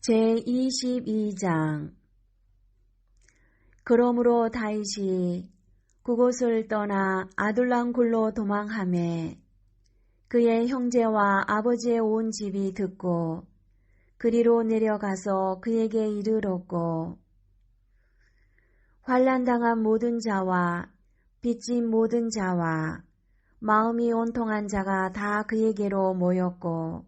제22장. 그러므로 다윗이 그곳을 떠나 아둘람 굴로 도망하매 그의 형제와 아버지의 온 집이 듣고 그리로 내려가서 그에게 이르렀고 환란당한 모든 자와 빚진 모든 자와 마음이 온통한 자가 다 그에게로 모였고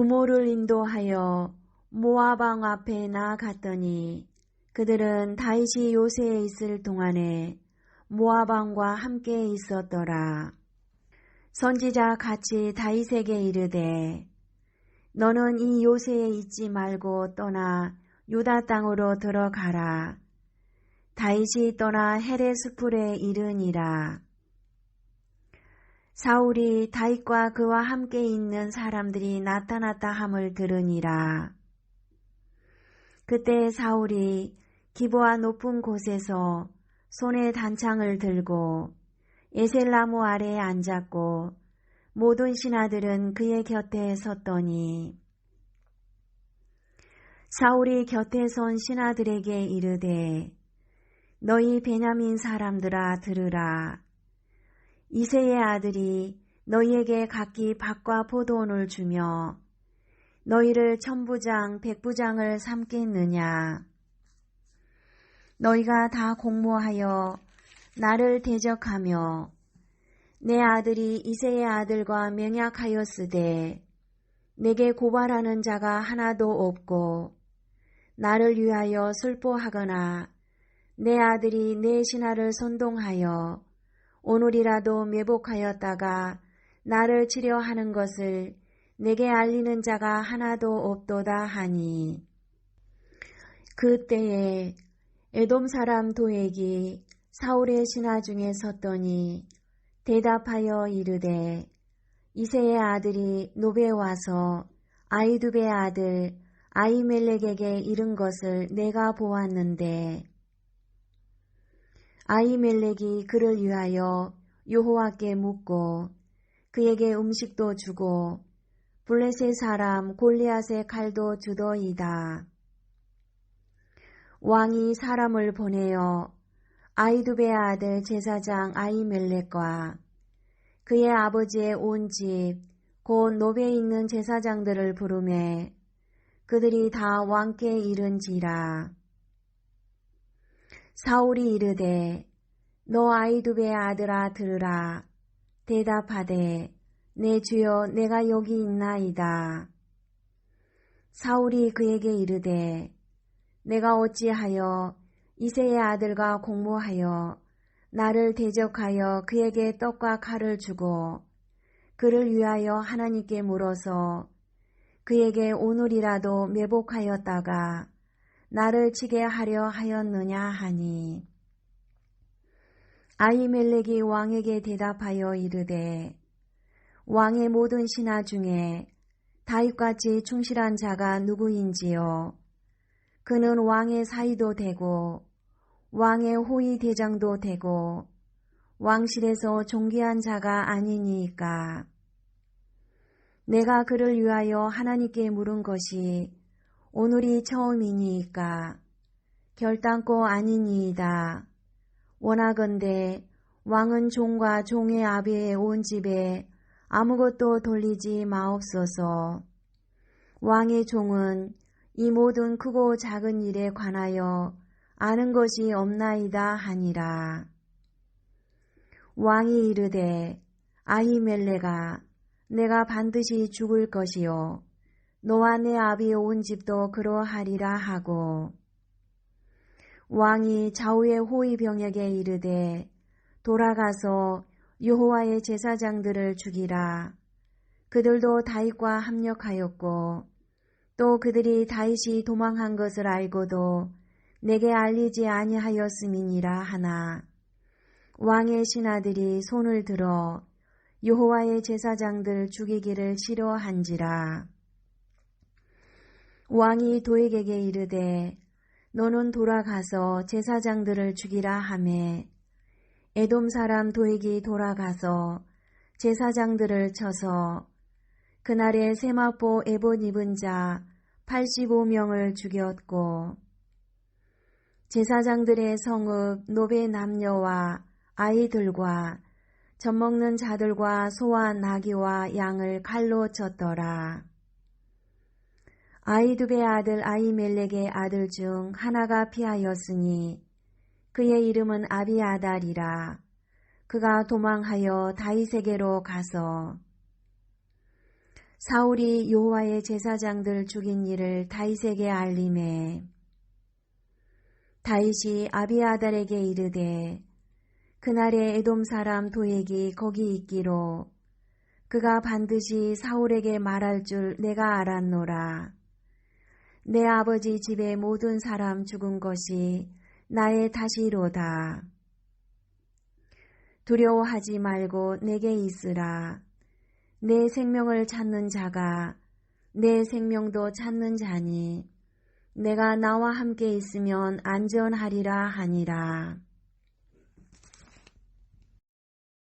부모를 인도하여 모아방 앞에 나아갔더니 그들은 다윗이 요새에 있을 동안에 모아방과 함께 있었더라. 선지자 같이 다윗에게 이르되 너는 이 요새에 있지 말고 떠나 유다 땅으로 들어가라. 다윗이 떠나 헤레스풀에 이르니라. 사울이 다윗과 그와 함께 있는 사람들이 나타났다 함을 들으니라. 그때 사울이 기보와 높은 곳에서 손에 단창을 들고 에셀나무 아래에 앉았고 모든 신하들은 그의 곁에 섰더니 사울이 곁에 선 신하들에게 이르되 너희 베냐민 사람들아 들으라 이세의 아들이 너희에게 각기 밭과 포도원을 주며 너희를 천부장, 백부장을 삼겠느냐. 너희가 다 공모하여 나를 대적하며 내 아들이 이세의 아들과 맹약하였으되 내게 고발하는 자가 하나도 없고 나를 위하여 슬퍼하거나 내 아들이 내 신하를 선동하여 오늘이라도 매복하였다가 나를 치려 하는 것을 내게 알리는 자가 하나도 없도다 하니. 그때에 에돔 사람 도액이 사울의 신하 중에 섰더니 대답하여 이르되 이세의 아들이 노베 와서 아이두베 아들 아이멜렉에게 이른 것을 내가 보았는데 아이멜렉이 그를 위하여 여호와께 묻고 그에게 음식도 주고 블레셋 사람 골리앗의 칼도 주더이다. 왕이 사람을 보내어 아이두베 아들 제사장 아이멜렉과 그의 아버지의 온 집, 곧 노베에 있는 제사장들을 부르매 그들이 다 왕께 이른지라. 사울이 이르되 너 아이두베의 아들아 들으라 대답하되 내 주여 내가 여기 있나이다. 사울이 그에게 이르되 내가 어찌하여 이세의 아들과 공모하여 나를 대적하여 그에게 떡과 칼을 주고 그를 위하여 하나님께 물어서 그에게 오늘이라도 매복하였다가 나를 치게 하려 하였느냐 하니? 아이멜렉이 왕에게 대답하여 이르되 왕의 모든 신하 중에 다윗같이 충실한 자가 누구인지요? 그는 왕의 사이도 되고 왕의 호위 대장도 되고 왕실에서 존귀한 자가 아니니까? 내가 그를 위하여 하나님께 물은 것이 오늘이 처음이니까 결단코 아니니이다. 원하건대 왕은 종과 종의 아비의 온 집에 아무것도 돌리지 마옵소서. 왕의 종은 이 모든 크고 작은 일에 관하여 아는 것이 없나이다 하니라. 왕이 이르되 아히멜레가 내가 반드시 죽을 것이요 너와 내 아비의 온 집도 그러하리라 하고. 왕이 좌우의 호위병에게 이르되 돌아가서 여호와의 제사장들을 죽이라. 그들도 다윗과 합력하였고 또 그들이 다윗이 도망한 것을 알고도 내게 알리지 아니하였음이니라 하나. 왕의 신하들이 손을 들어 여호와의 제사장들 죽이기를 싫어한지라 왕이 도에게 이르되 너는 돌아가서 제사장들을 죽이라 하매 에돔 사람 도액이 돌아가서 제사장들을 쳐서 그날에 세마포 에봇 입은 자 85명을 죽였고 제사장들의 성읍 노베 남녀와 아이들과 젖먹는 자들과 소와 나귀와 양을 칼로 쳤더라. 아이두베 아들 아이멜렉의 아들 중 하나가 피하였으니 그의 이름은 아비아달이라. 그가 도망하여 다윗에게로 가서 사울이 여호와의 제사장들 죽인 일을 다윗에게 알림해 다윗이 아비아달에게 이르되 그날에 에돔 사람 도액이 거기 있기로 그가 반드시 사울에게 말할 줄 내가 알았노라. 내 아버지 집의 모든 사람 죽은 것이 나의 탓이로다. 두려워하지 말고 내게 있으라. 내 생명을 찾는 자가 내 생명도 찾는 자니 내가 나와 함께 있으면 안전하리라 하니라.